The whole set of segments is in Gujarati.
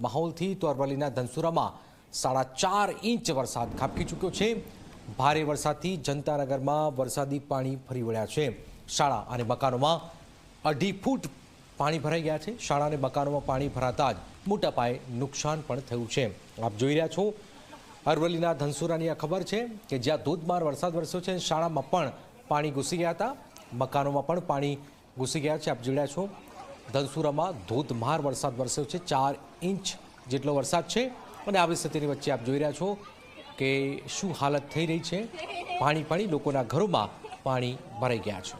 માહોલથી તો અરવલ્લીના ધનસુરામાં સાડા ચાર ઇંચ વરસાદ ખાબકી ચૂક્યો છે. ભારે વરસાદથી જનતાનગરમાં વરસાદી પાણી ફરી વળ્યા છે. શાળા અને મકાનોમાં અઢી ફૂટ પાણી ભરાઈ ગયા છે. શાળા અને મકાનોમાં પાણી ભરાતા જ મોટા પાયે નુકસાન પણ થયું છે. આપ જોઈ રહ્યા છો, અરવલ્લીના ધનસુરાની આ ખબર છે કે જ્યાં ધોધમાર વરસાદ વરસ્યો છે, શાળામાં પણ પાણી ઘૂસી ગયા હતા. મકાનોમાં પણ પાણી ઘૂસી ગયા છે. આપ રહ્યા છો ધનસુરામાં ધોધમાર વરસાદ વરસ્યો છે. ચાર ઇંચ જેટલો વરસાદ છે. અને આવી સ્થિતિની વચ્ચે આપ જોઈ રહ્યા છો કે શું હાલત થઈ રહી છે. પાણી પાણી લોકોના ઘરોમાં પાણી ભરાઈ ગયા છે.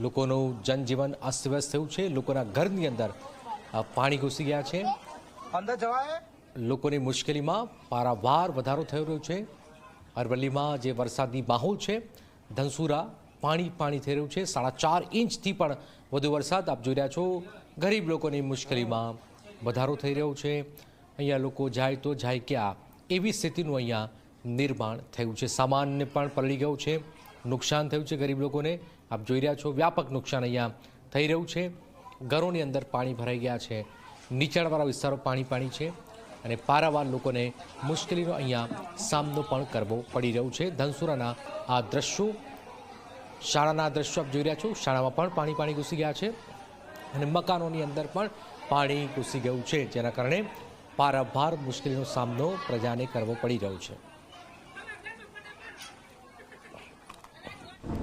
લોકોનું જનજીવન અસ્તવ્યસ્ત થયું છે. લોકોના ઘરની અંદર પાણી ઘૂસી ગયા છે. અંદર જવાય? લોકોની મુશ્કેલીમાં પારાવાર વધારો થઈ રહ્યો છે. અરવલ્લીમાં જે વરસાદની માહોલ છે ધનસુરા પાણી પાણી થઈ રહ્યું છે. સાડા ચાર ઇંચથી પણ વધુ વરસાદ. આપ જોઈ રહ્યા છો, ગરીબ લોકોની મુશ્કેલીમાં વધારો થઈ રહ્યો છે. અહીંયા લોકો જાય તો જાય ક્યાં? એવી સ્થિતિનું અહીંયા નિર્માણ થયું છે. સામાનને પણ પલળી ગયું છે. નુકસાન થયું છે ગરીબ લોકોને. આપ જોઈ રહ્યા છો, વ્યાપક નુકસાન અહીંયા થઈ રહ્યું છે. ઘરોની અંદર પાણી ભરાઈ ગયા છે. નીચાણવાળા વિસ્તારો પાણી પાણી છે. અને પારાવાર લોકોને મુશ્કેલીનો અહીંયા સામનો પણ કરવો પડી રહ્યો છે. ધનસુરાના આ દ્રશ્યો શાળાના દ્રશ્યો આપ જોઈ રહ્યા છો. શાળામાં પણ પાણી પાણી ઘૂસી ગયા છે અને મકાનોની અંદર પણ પાણી ઘૂસી ગયું છે, જેના કારણે પારાભાર મુશ્કેલીનો સામનો પ્રજાને કરવો પડી રહ્યો છે.